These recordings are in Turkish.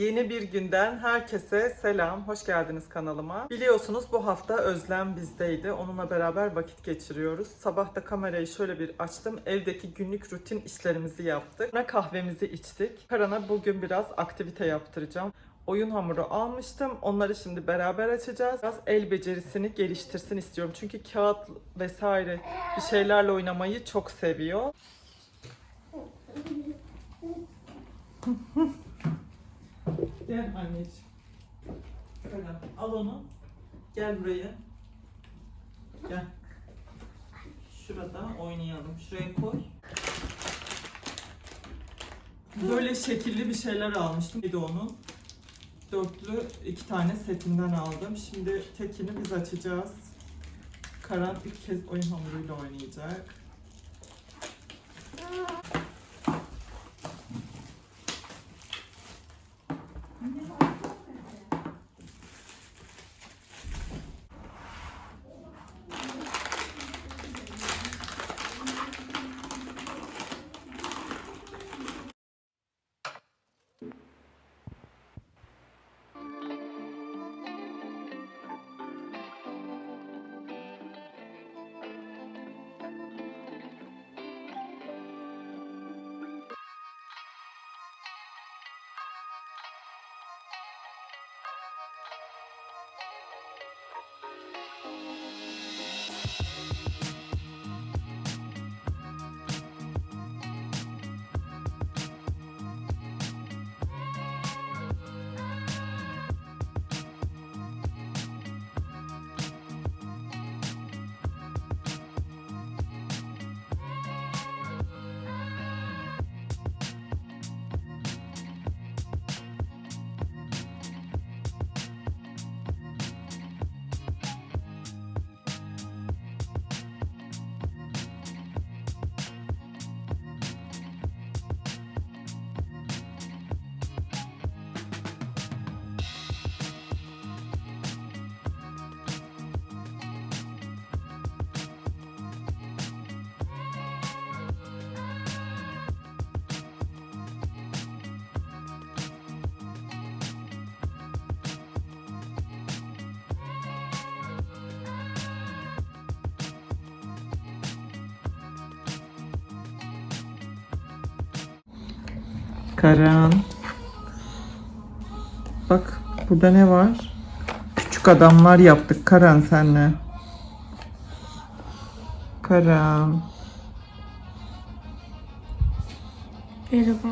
Yeni bir günden herkese selam. Hoş geldiniz kanalıma. Biliyorsunuz bu hafta Özlem bizdeydi. Onunla beraber vakit geçiriyoruz. Sabah da kamerayı şöyle bir açtım. Evdeki günlük rutin işlerimizi yaptık. Sonra kahvemizi içtik. Karan'a bugün biraz aktivite yaptıracağım. Oyun hamuru almıştım. Onları şimdi beraber açacağız. Biraz el becerisini geliştirsin istiyorum. Çünkü kağıt vesaire bir şeylerle oynamayı çok seviyor. Gel anneciğim. Şöyle al onu. Gel buraya. Gel. Şurada oynayalım. Şuraya koy. Böyle şekilli bir şeyler almıştım. Bir de onun dörtlü iki tane setinden aldım. Şimdi tekini biz açacağız. Karan ilk kez oyun hamuruyla oynayacak. Karan. Bak burada ne var? Küçük adamlar yaptık Karan senle. Karan. Merhaba.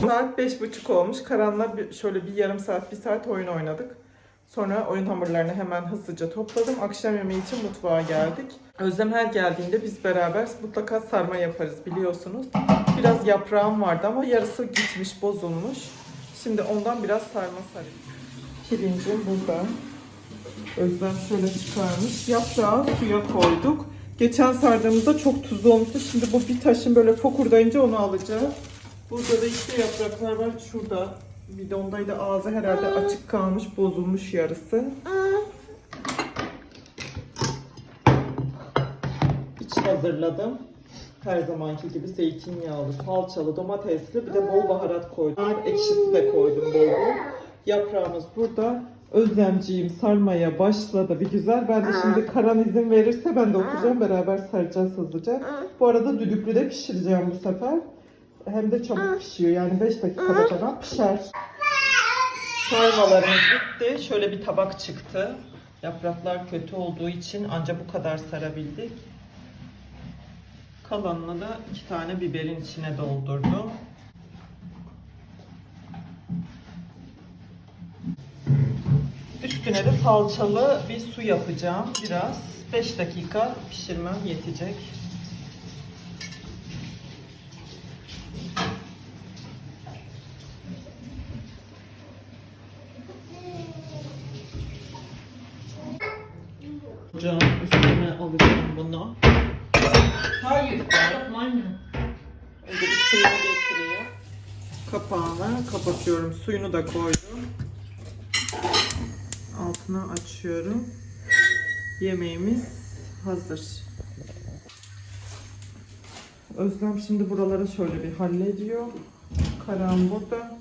Saat beş buçuk olmuş. Karan'la şöyle bir yarım saat, bir saat oyun oynadık. Sonra oyun hamurlarını hemen hızlıca topladım. Akşam yemeği için mutfağa geldik. Özlem her geldiğinde biz beraber mutlaka sarma yaparız biliyorsunuz. Biraz yaprağım vardı ama yarısı gitmiş, bozulmuş. Şimdi ondan biraz sarma sarayım. Pirincim burada. Özlem şöyle çıkarmış. Yaprağı suya koyduk. Geçen sardığımızda çok tuzlu olmuştu. Şimdi bu bir taşın böyle fokurdayınca onu alacağız. Burada da işte yapraklar var. Şurada bidondaydı. Ağzı herhalde açık kalmış, bozulmuş yarısı. İç hazırladım. Her zamanki gibi zeytinyağlı, salçalı, domatesli bir de bol baharat koydum. Nar ekşisi de koydum bol bol. Yaprağımız burada. Özlemciğim sarmaya başladı bir güzel. Ben de şimdi Karan izin verirse ben de oturacağım. Beraber saracağız hızlıca. Bu arada düdüklü de pişireceğim bu sefer. Hem de çabuk pişiyor. Yani 5 dakikada falan pişer. Sarmalarımız bitti. Şöyle bir tabak çıktı. Yapraklar kötü olduğu için ancak bu kadar sarabildik. Kalanını da iki tane biberin içine doldurdum. Üstüne de salçalı bir su yapacağım. Biraz 5 dakika pişirmem yetecek. Ocağın üstüne alacağım bunu. Hayır. Önce bir suyunu getireyim. Kapağını kapatıyorum. Suyunu da koydum. Altını açıyorum. Yemeğimiz hazır. Özlem şimdi buraları şöyle bir hallediyor. Karan burada.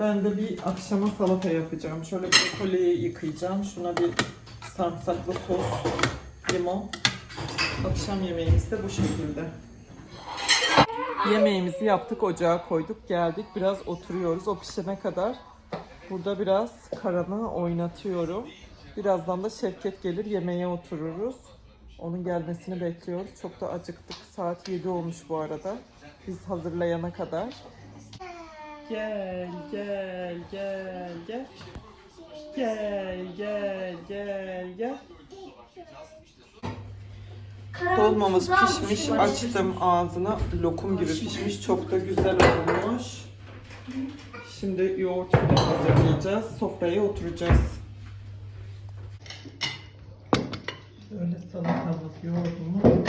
Ben de bir akşama salata yapacağım. Şöyle brokoliyi yıkayacağım. Şuna bir sarımsaklı sos, limon. Akşam yemeğimiz de bu şekilde. Yemeğimizi yaptık, ocağa koyduk, geldik. Biraz oturuyoruz o pişene kadar. Burada biraz Karan'ı oynatıyorum. Birazdan da Şevket gelir, yemeğe otururuz. Onun gelmesini bekliyoruz. Çok da acıktık. Saat 7 olmuş bu arada. Biz hazırlayana kadar. Gel, gel, gel, gel. Gel, gel, gel, gel. Dolmamız pişmiş. Açtım ağzına. Lokum gibi pişmiş. Çok da güzel olmuş. Şimdi yoğurt bile hazırlayacağız. Sofraya oturacağız. Şöyle salatamız, yoğurdumuz.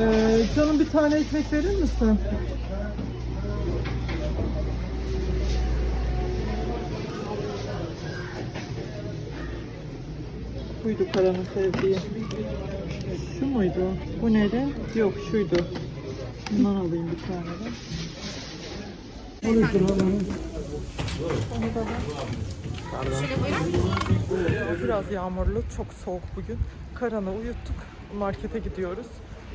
Ee, canım bir tane ekmek verir misin? Buydu Karan'ın sevdiği. Şu muydu? Bu neydi? Yok şuydu. Bundan alayım bir tane de. Biraz yağmurlu, çok soğuk bugün. Karan'ı uyuttuk. Markete gidiyoruz.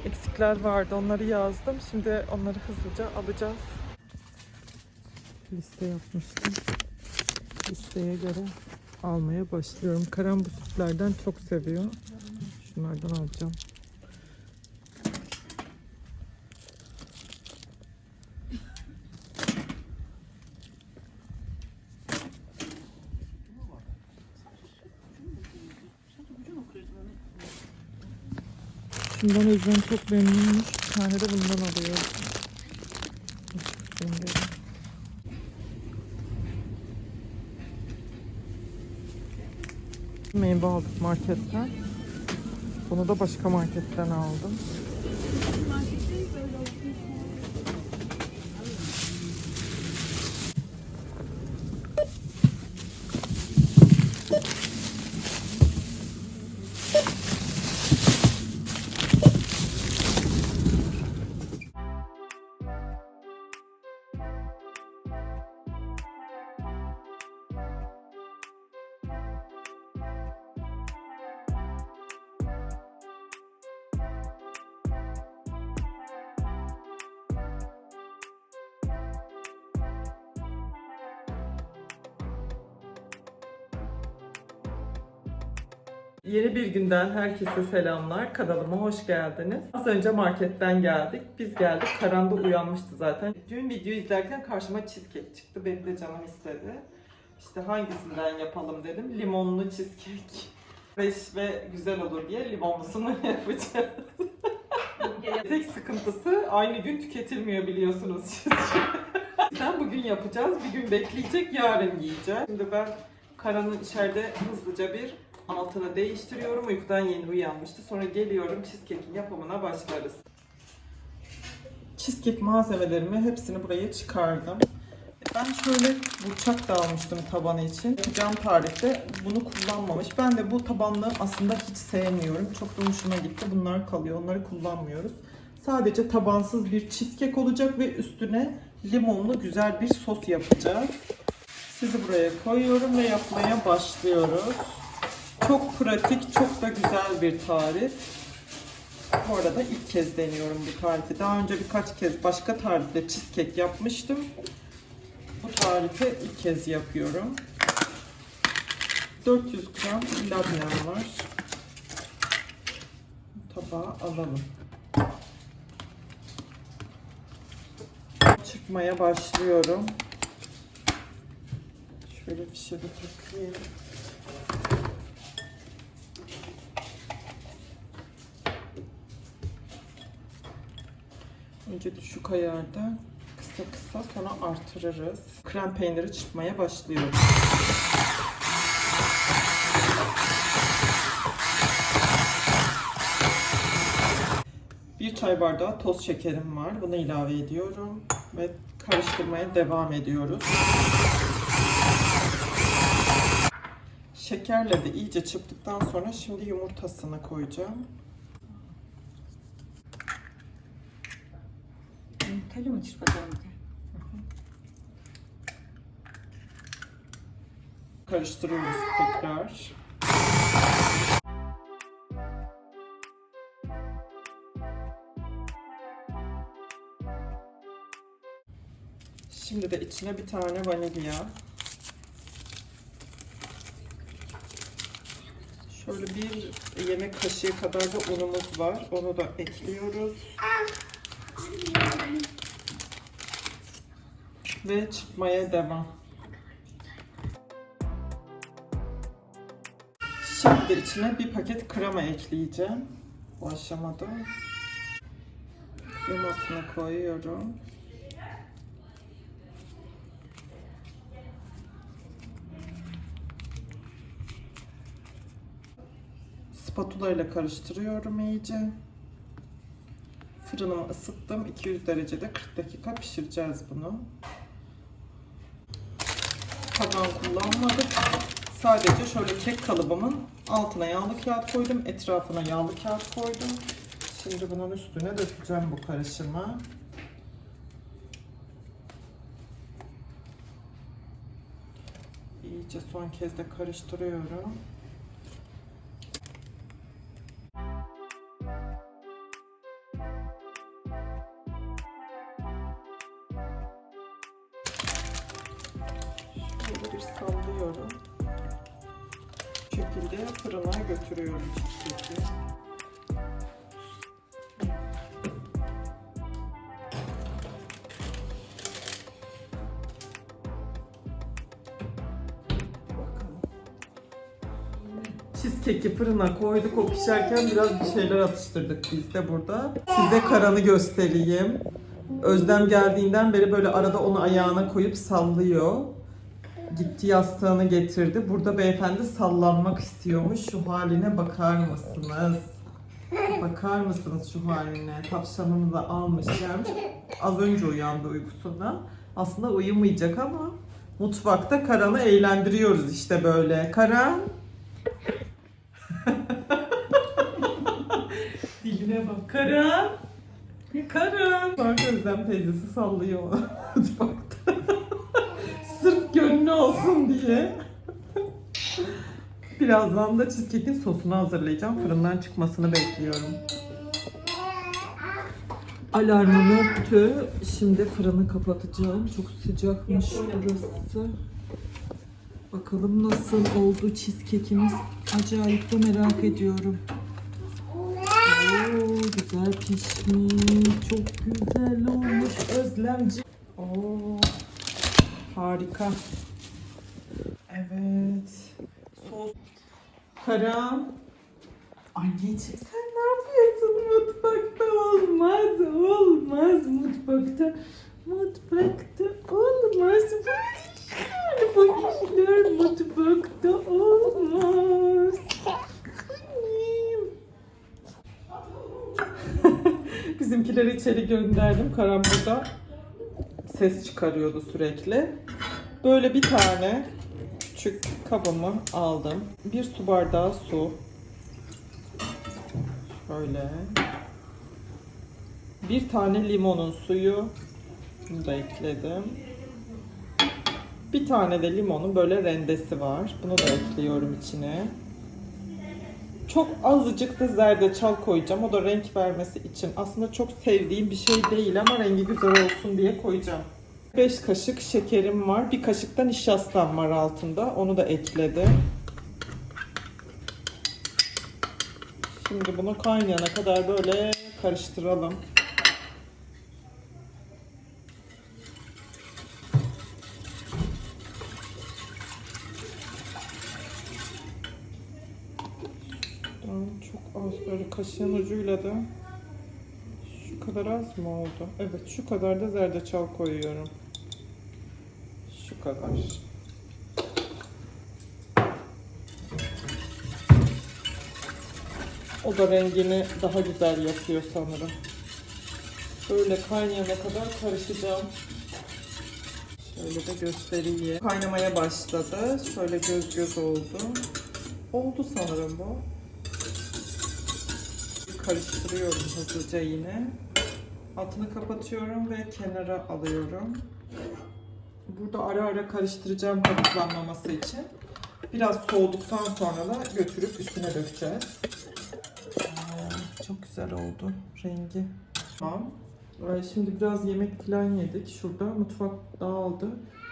Eksikler vardı, onları yazdım. Şimdi onları hızlıca alacağız. Liste yapmıştım. Listeye göre almaya başlıyorum. Karan bu sütlerden çok seviyor. Şunlardan alacağım. Şundan Özlem çok memnunmuş. Bir tane de bundan alıyor. Meyve aldık marketten. Bunu da başka marketten aldım. Yeni bir günden herkese selamlar. Kanalıma hoş geldiniz. Az önce marketten geldik. Biz geldik. Karan da uyanmıştı zaten. Dün video izlerken karşıma cheesecake çıktı. Benim de canım istedi. İşte hangisinden yapalım dedim. Limonlu cheesecake. Fresh ve güzel olur diye limonlusunu yapacağız. Tek sıkıntısı aynı gün tüketilmiyor biliyorsunuz. Sen bugün yapacağız, bir gün bekleyecek, yarın yiyeceğiz. Şimdi ben Karan'ın içeride hızlıca bir altını değiştiriyorum. Uykudan yeni uyanmıştı. Sonra geliyorum cheesecake'in yapımına başlarız. Cheesecake malzemelerimi hepsini buraya çıkardım. Ben şöyle bıçak da almıştım tabanı için. Yapacağım tarifte bunu kullanmamış. Ben de bu tabanlığı aslında hiç sevmiyorum. Çok da hoşuma gitti. Bunlar kalıyor. Onları kullanmıyoruz. Sadece tabansız bir cheesecake olacak ve üstüne limonlu güzel bir sos yapacağız. Sizi buraya koyuyorum ve yapmaya başlıyoruz. Çok pratik, çok da güzel bir tarif. Bu arada ilk kez deniyorum bu tarifi. Daha önce birkaç kez başka tarifle cheesecake yapmıştım. Bu tarifi ilk kez yapıyorum. 400 gram labnem var. Tabağa alalım. Çıkmaya başlıyorum. Şöyle fişe de takayım. Önce düşük ayarda kısa kısa sonra artırırız. Krem peyniri çıkmaya başlıyor. Bir çay bardağı toz şekerim var. Bunu ilave ediyorum ve karıştırmaya devam ediyoruz. Şekerle de iyice çırptıktan sonra şimdi yumurtasını koyacağım. Mı çırpacağım bir? Karıştırıyoruz tekrar. Şimdi de içine bir tane vanilya. Şöyle bir yemek kaşığı kadar da unumuz var. Onu da ekliyoruz. Ve çıkmaya devam. Şimdi içine bir paket krema ekleyeceğim. Bu aşamada. Kremasını koyuyorum. Spatula ile karıştırıyorum iyice. Fırınımı ısıttım. 200 derecede 40 dakika pişireceğiz bunu. Taban kullanmadık. Sadece şöyle kek kalıbımın altına yağlı kağıt koydum. Etrafına yağlı kağıt koydum. Şimdi bunun üstüne dökeceğim bu karışımı. İyice son kez de karıştırıyorum. Bir sallıyorum. Bu şekilde fırına götürüyorum cheesecake'i. Cheesecake'i fırına koyduk. O pişerken biraz bir şeyler atıştırdık biz de burada. Size karanı göstereyim. Özlem geldiğinden beri böyle arada onu ayağına koyup sallıyor. Gitti yastığını getirdi. Burada beyefendi sallanmak istiyormuş. Şu haline bakar mısınız? Bakar mısınız şu haline? Tavşanını da almış gelmiş. Az önce uyandı uykusundan. Aslında uyumayacak ama mutfakta Karan'ı eğlendiriyoruz işte böyle. Karan. Diline bak. Karan. Karan. Bak Özlem teyzesi sallıyor mutfakta. Gönlü olsun diye. Birazdan da cheesecake'in sosunu hazırlayacağım. Fırından çıkmasını bekliyorum. Alarmım öttü. Şimdi fırını kapatacağım. Çok sıcakmış burası. Bakalım nasıl oldu cheesecake'imiz. Acayip de merak ediyorum. Oo, güzel pişmiş. Çok güzel olmuş Özlemci. Oo, harika. Evet. Sos. Karam. Anneciğim sen ne yapıyorsun mutfakta? Olmaz, olmaz mutfakta. Mutfakta olmaz. İşler, bu işler mutfakta olmaz. Bizimkileri içeri gönderdim. Karam burada ses çıkarıyordu sürekli. Böyle bir tane küçük kabımı aldım. Bir su bardağı su. Şöyle. Bir tane limonun suyu. Bunu da ekledim. Bir tane de limonun böyle rendesi var. Bunu da ekliyorum içine. Çok azıcık da zerdeçal koyacağım. O da renk vermesi için. Aslında çok sevdiğim bir şey değil ama rengi güzel olsun diye koyacağım. 5 kaşık şekerim var. Bir kaşık da nişastam var altında. Onu da ekledim. Şimdi bunu kaynayana kadar böyle karıştıralım. Çok az böyle kaşığın ucuyla da kadar az mı oldu? Evet şu kadar da zerdeçal koyuyorum. Şu kadar. O da rengini daha güzel yapıyor sanırım. Böyle kaynayana kadar karışacağım. Şöyle de göstereyim. Kaynamaya başladı. Şöyle göz göz oldu. Oldu sanırım bu. Karıştırıyorum hızlıca yine. Altını kapatıyorum ve kenara alıyorum. Burada ara ara karıştıracağım kabuklanmaması için. Biraz soğuduktan sonra da götürüp üstüne dökeceğiz. Aa, Çok güzel oldu rengi. Tamam. Şimdi biraz yemek falan yedik. Şurada mutfak dağıldı.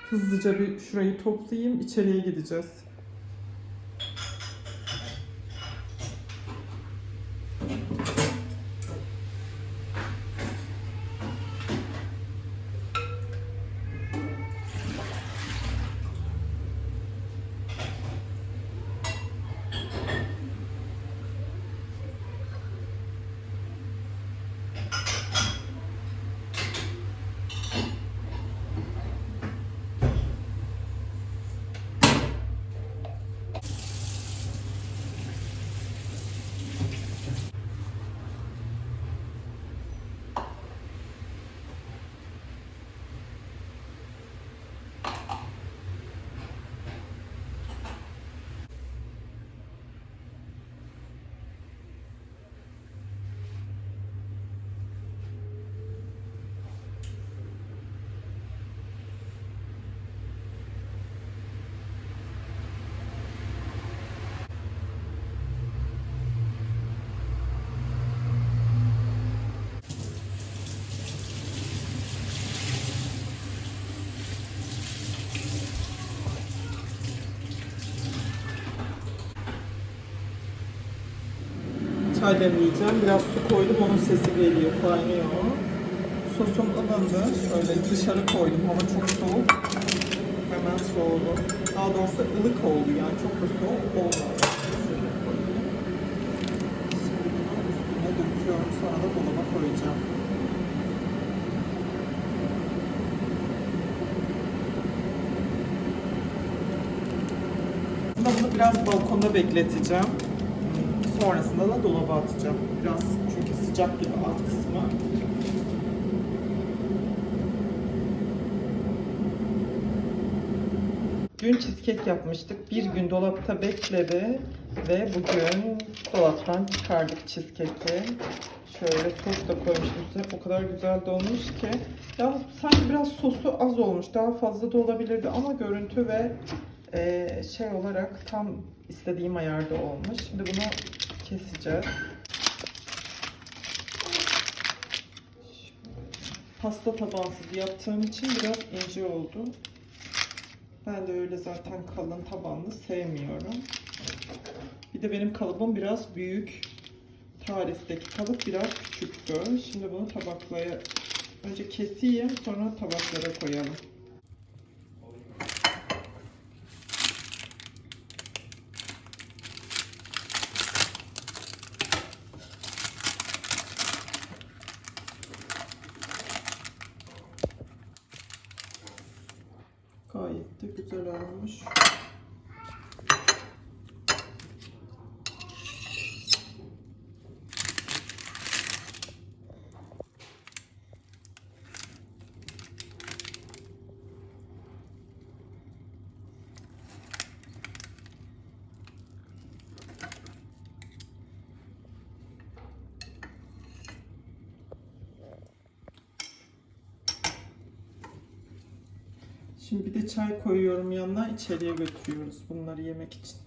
Hızlıca bir şurayı toplayayım. içeriye gideceğiz. Demleyeceğim. Biraz su koydum. Onun sesi geliyor. Kaynıyor. Sosum ılındı. Şöyle dışarı koydum. Hava çok soğuk. Hemen soğudu. Daha doğrusu ılık oldu yani. Çok da soğuk olmadı. Üstüne döküyorum. Sonra da dolaba koyacağım. Bunu biraz balkonda bekleteceğim. Sonrasında da dolaba atacağım. Biraz çünkü sıcak gibi alt kısmı. Dün cheesecake yapmıştık. Bir gün dolapta bekledi ve bugün dolaptan çıkardık cheesecake'i. Şöyle sos da koymuştum size. O kadar güzel de olmuş ki. Yalnız sanki biraz sosu az olmuş. Daha fazla da olabilirdi ama görüntü ve e, şey olarak tam istediğim ayarda olmuş. Şimdi bunu keseceğiz. Pasta tabansız yaptığım için biraz ince oldu. Ben de öyle zaten kalın tabanlı sevmiyorum. Bir de benim kalıbım biraz büyük. Tarifteki kalıp biraz küçüktü. Şimdi bunu tabaklara önce keseyim sonra tabaklara koyalım. böyle olmuş. Şimdi bir de çay koyuyorum yanına içeriye götürüyoruz bunları yemek için.